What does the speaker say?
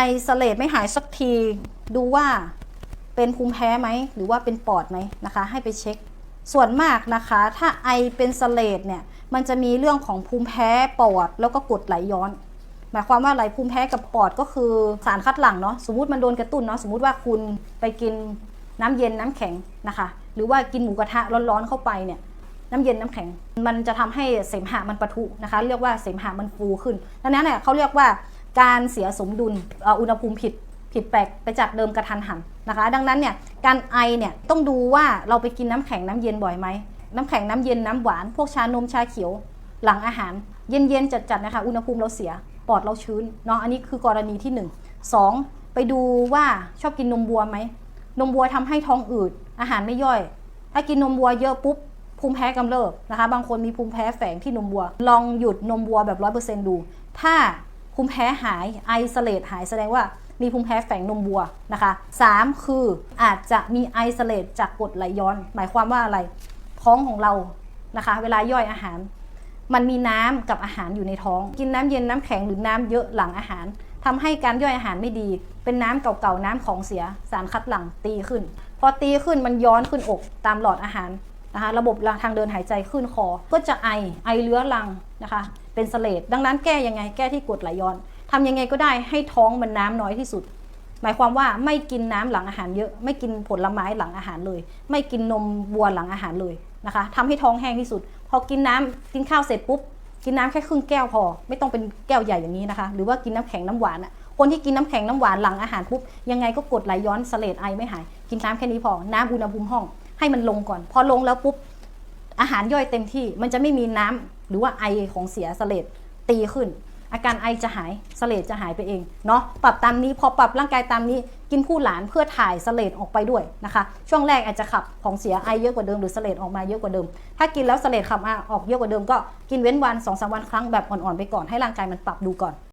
ไอสเลดไม่หายสักที ดูว่าเป็นภูมิแพ้ไหม หรือว่าเป็นปอดไหมนะคะ ให้ไปเช็ค ส่วนมากนะคะ ถ้าไอเป็นสเลดเนี่ย มันจะมีเรื่องของภูมิแพ้ปอด แล้วก็กดไหลย้อน หมายความว่าอะไรภูมิแพ้กับปอดก็คือสารคัดหลั่งเนาะ สมมติมันโดนกระตุ้นเนาะ สมมติว่าคุณไปกินน้ำเย็นน้ำแข็งนะคะ หรือว่ากินหมูกระทะร้อนๆเข้าไปเนี่ยน้ำเย็นน้ำแข็ง มันจะทำให้เสมหะมันปะทุนะคะ เรียกว่าเสมหะมันฟูขึ้นดังนั้นเนี่ยเขาเรียกว่า การเสียสมดุลอุณหภูมิผิดผิดแปลกไปจากเดิมกระทันหันนะคะ ดังนั้นเนี่ยการไอเนี่ยต้องดูว่าเราไปกินน้ำแข็งน้ำเย็นบ่อยไหมน้ำแข็งน้ำเย็นน้ำหวาน พวกชานมชาเขียว หลังอาหาร เย็นๆจัดๆนะคะอุณหภูมิเราเสียปอดเราชื้นเนาะอันนี้คือกรณีที่ 1 2 ไปดูว่าชอบกินนมวัวไหมนมวัวทำให้ท้องอืดอาหารไม่ย่อย ถ้ากินนมวัวเยอะปุ๊บภูมิแพ้กำเริบนะคะ บางคนมีภูมิแพ้แฝงที่นมวัว ลองหยุดนมวัวแบบร้อยเปอร์เซ็นต์ดู ถ้า ภูมิแพ้หายไอโซเลตหายแสดงว่ามีภูมิแพ้แฝงนมวัวนะคะสามคืออาจจะมีไอโซเลตจากกรดไหลย้อน หมายความว่าอะไร ท้องของเรานะคะ เวลาย่อยอาหาร มันมีน้ำกับอาหารอยู่ในท้อง กินน้ำเย็นน้ำแข็งหรือน้ำเยอะหลังอาหารทำให้การย่อยอาหารไม่ดี เป็นน้ำเก่าๆน้ำของเสียสารคัดหลั่งตีขึ้น พอตีขึ้นมันย้อนขึ้นอกตามหลอดอาหาร นะคะระบบทางเดินหายใจขึ้นคอ ก็จะไอไอเรื้อรังนะคะ เป็นเสลดดังนั้นแก้ยังไงแก้ที่กรดไหลย้อนทำยังไงก็ได้ให้ท้องมันน้ำน้อยที่สุด หมายความว่าไม่กินน้ำหลังอาหารเยอะ ไม่กินผลไม้หลังอาหารเลย ไม่กินนมวัวหลังอาหารเลยนะคะทำให้ท้องแห้งที่สุด พอกินน้ำกินข้าวเสร็จปุ๊บกินน้ำแค่ครึ่งแก้วพอ ไม่ต้องเป็นแก้วใหญ่อย่างนี้นะคะ หรือว่ากินน้ำแข็งน้ำหวานอะคนที่กินน้ำแข็งน้ำหวานหลังอาหารปุ๊บยังไงก็กดไหลย้อนเสลดไอไม่หาย กินน้ำแค่นี้พอ น้ำอุณหภูมิห้อง ให้มันลงก่อน พอลงแล้วปุ๊บอาหารย่อยเต็มที่ มันจะไม่มีน้ำหรือว่าไอของเสียสเลดตีขึ้น อาการไอจะหายสเลดจะหายไปเองเนาะปรับตามนี้พอปรับร่างกายตามนี้กินคู่หลานเพื่อถ่ายสเลดออกไปด้วยนะคะ ช่วงแรกอาจจะขับของเสียไอเยอะกว่าเดิมหรือสเลดออกมาเยอะกว่าเดิม ถ้ากินแล้วสเลดขับออกเยอะกว่าเดิมก็กินเว้นวัน2อสวันครั้งแบบอ่อนๆไปก่อนให้ร่างกายมันปรับดูก่อน